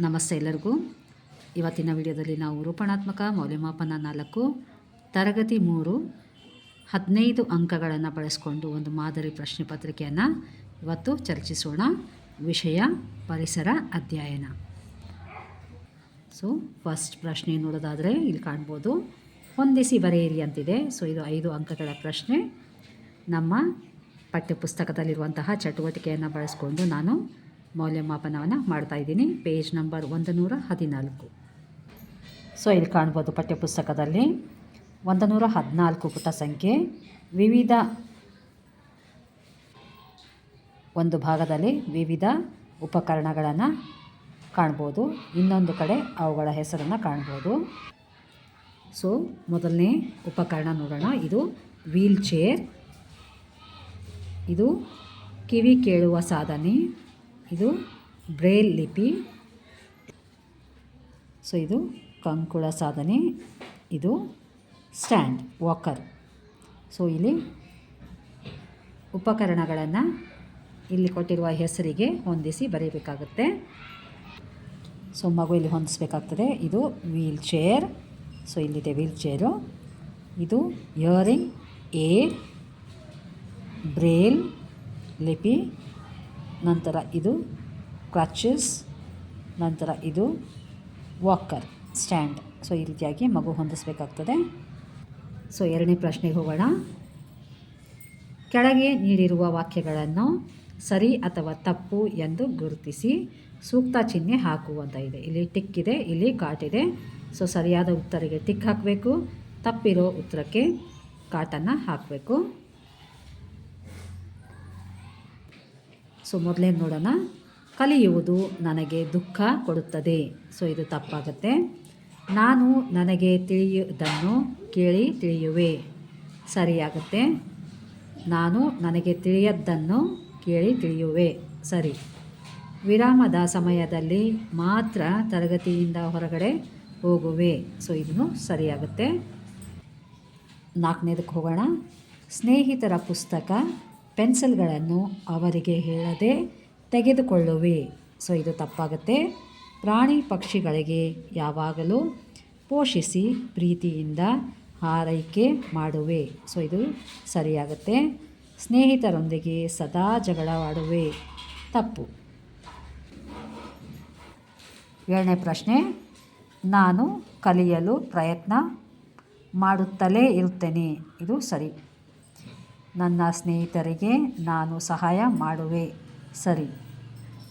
ನಮಸ್ತೆ ಎಲ್ಲರಿಗೂ. ಇವತ್ತಿನ ವಿಡಿಯೋದಲ್ಲಿ ನಾವು ರೂಪಣಾತ್ಮಕ ಮೌಲ್ಯಮಾಪನ ನಾಲ್ಕು, ತರಗತಿ ಮೂರು, ಹದಿನೈದು ಅಂಕಗಳನ್ನು ಬಳಸಿಕೊಂಡು ಒಂದು ಮಾದರಿ ಪ್ರಶ್ನೆ ಪತ್ರಿಕೆಯನ್ನು ಇವತ್ತು ಚರ್ಚಿಸೋಣ. ವಿಷಯ, ಪರಿಸರ ಅಧ್ಯಯನ. ಸೊ ಫಸ್ಟ್ ಪ್ರಶ್ನೆ ನೋಡೋದಾದರೆ ಇಲ್ಲಿ ಕಾಣ್ಬೋದು. ಹೊಂದಿಸಿ ಬರೆಯಿರಿ ಅಂತಿದೆ. ಸೊ ಇದು ಐದು ಅಂಕಗಳ ಪ್ರಶ್ನೆ. ನಮ್ಮ ಪಠ್ಯಪುಸ್ತಕದಲ್ಲಿರುವಂತಹ ಚಟುವಟಿಕೆಯನ್ನು ಬಳಸ್ಕೊಂಡು ನಾನು ಮೌಲ್ಯಮಾಪನವನ್ನು ಮಾಡ್ತಾ ಇದ್ದೀನಿ ಪೇಜ್ ನಂಬರ್ ಒಂದು ನೂರ ಹದಿನಾಲ್ಕು. ಸೊ ಇಲ್ಲಿ ಕಾಣ್ಬೋದು ಪಠ್ಯಪುಸ್ತಕದಲ್ಲಿ ಒಂದು ನೂರ ಹದಿನಾಲ್ಕು ಪುಟ ಸಂಖ್ಯೆ. ವಿವಿಧ ಒಂದು ಭಾಗದಲ್ಲಿ ವಿವಿಧ ಉಪಕರಣಗಳನ್ನು ಕಾಣ್ಬೋದು. ಇನ್ನೊಂದು ಕಡೆ ಅವುಗಳ ಹೆಸರನ್ನು ಕಾಣ್ಬೋದು. ಸೊ ಮೊದಲನೇ ಉಪಕರಣ ನೋಡೋಣ. ಇದು ವೀಲ್ ಚೇರ್ ಇದು ಕಿವಿ ಕೇಳುವ ಸಾಧನೆ. ಇದು ಬ್ರೇಲ್ ಲಿಪಿ. ಸೊ ಇದು ಕಂಕುಳ ಸಾಧನೆ. ಇದು ಸ್ಟ್ಯಾಂಡ್, ವಾಕರ್. ಸೊ ಇಲ್ಲಿ ಉಪಕರಣಗಳನ್ನು ಇಲ್ಲಿ ಕೊಟ್ಟಿರುವ ಹೆಸರಿಗೆ ಹೊಂದಿಸಿ ಬರೀಬೇಕಾಗುತ್ತೆ. ಸೊ ಮಗು ಇಲ್ಲಿ ಹೊಂದಿಸ್ಬೇಕಾಗ್ತದೆ. ಇದು ವೀಲ್ ಚೇರ್. ಸೊ ಇಲ್ಲಿದೆ ವೀಲ್ ಚೇರು. ಇದು ಇಯರಿಂಗ್, ಏರ್, ಬ್ರೇಲ್ ಲಿಪಿ. ನಂತರ ಇದು ಕ್ರಚಸ್ ನಂತರ ಇದು ವಾಕರ್ ಸ್ಟ್ಯಾಂಡ್ ಸೊ ಈ ರೀತಿಯಾಗಿ ಮಗು ಹೊಂದಿಸಬೇಕಾಗ್ತದೆ. ಸೊ ಎರಡನೇ ಪ್ರಶ್ನೆಗೆ ಹೋಗೋಣ. ಕೆಳಗೆ ನೀಡಿರುವ ವಾಕ್ಯಗಳನ್ನು ಸರಿ ಅಥವಾ ತಪ್ಪು ಎಂದು ಗುರುತಿಸಿ ಸೂಕ್ತ ಚಿಹ್ನೆ ಹಾಕುವಂತ ಇದೆ. ಇಲ್ಲಿ ಟಿಕ್ ಇದೆ, ಇಲ್ಲಿ ಕಾಟಿದೆ ಸೊ ಸರಿಯಾದ ಉತ್ತರಿಗೆ ಟಿಕ್ ಹಾಕಬೇಕು. ತಪ್ಪಿರೋ ಉತ್ತರಕ್ಕೆ ಕಾಟನ್ನು ಹಾಕಬೇಕು. ಸೊ ಮೊದಲೇನು ನೋಡೋಣ. ಕಲಿಯುವುದು ನನಗೆ ದುಃಖ ಕೊಡುತ್ತದೆ. ಸೊ ಇದು ತಪ್ಪಾಗುತ್ತೆ. ನಾನು ನನಗೆ ತಿಳಿಯುವುದನ್ನು ಕೇಳಿ ತಿಳಿಯುವೆ. ಸರಿಯಾಗುತ್ತೆ. ನಾನು ನನಗೆ ತಿಳಿಯದ್ದನ್ನು ಕೇಳಿ ತಿಳಿಯುವೆ. ಸರಿ. ವಿರಾಮದ ಸಮಯದಲ್ಲಿ ಮಾತ್ರ ತರಗತಿಯಿಂದ ಹೊರಗಡೆ ಹೋಗುವೆ. ಸೊ ಇದನ್ನು ಸರಿಯಾಗುತ್ತೆ. ನಾಲ್ಕನೇದಕ್ಕೆ ಹೋಗೋಣ. ಸ್ನೇಹಿತರ ಪುಸ್ತಕ ಪೆನ್ಸಿಲ್ಗಳನ್ನು ಅವರಿಗೆ ಹೇಳದೆ ತೆಗೆದುಕೊಳ್ಳುವೆ. ಸೊ, ಇದು ತಪ್ಪಾಗುತ್ತೆ. ಪ್ರಾಣಿ ಪಕ್ಷಿಗಳಿಗೆ ಯಾವಾಗಲೂ ಪೋಷಿಸಿ ಪ್ರೀತಿಯಿಂದ ಹಾರೈಕೆ ಮಾಡುವೆ. ಸೊ, ಇದು ಸರಿಯಾಗುತ್ತೆ. ಸ್ನೇಹಿತರೊಂದಿಗೆ ಸದಾ ಜಗಳವಾಡುವೆ. ತಪ್ಪು. ಏಳನೇ ಪ್ರಶ್ನೆ. ನಾನು ಕಲಿಯಲು ಪ್ರಯತ್ನ ಮಾಡುತ್ತಲೇ ಇರುತ್ತೇನೆ. ಇದು ಸರಿ. ನನ್ನ ಸ್ನೇಹಿತರಿಗೆ ನಾನು ಸಹಾಯ ಮಾಡುವೆ. ಸರಿ.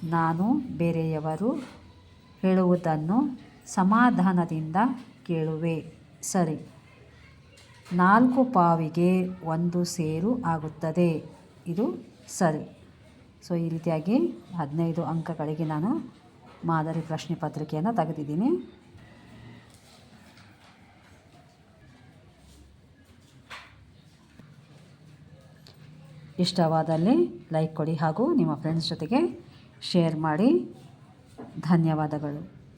ನಾನು ಬೇರೆಯವರು ಹೇಳುವುದನ್ನು ಸಮಾಧಾನದಿಂದ ಕೇಳುವೆ. ಸರಿ. ನಾಲ್ಕು ಪಾವಿಗೆ ಒಂದು ಸೇರು ಆಗುತ್ತದೆ. ಇದು ಸರಿ. ಸೊ, ಈ ರೀತಿಯಾಗಿ ಹದಿನೈದು ಅಂಕಗಳಿಗೆ ನಾನು ಮಾದರಿ ಪ್ರಶ್ನೆ ಪತ್ರಿಕೆಯನ್ನು ತೆಗೆದಿದ್ದೀನಿ. ಇಷ್ಟವಾದಲ್ಲಿ ಲೈಕ್ ಕೊಡಿ ಹಾಗೂ ನಿಮ್ಮ ಫ್ರೆಂಡ್ಸ್ ಜೊತೆಗೆ ಶೇರ್ ಮಾಡಿ. ಧನ್ಯವಾದಗಳು.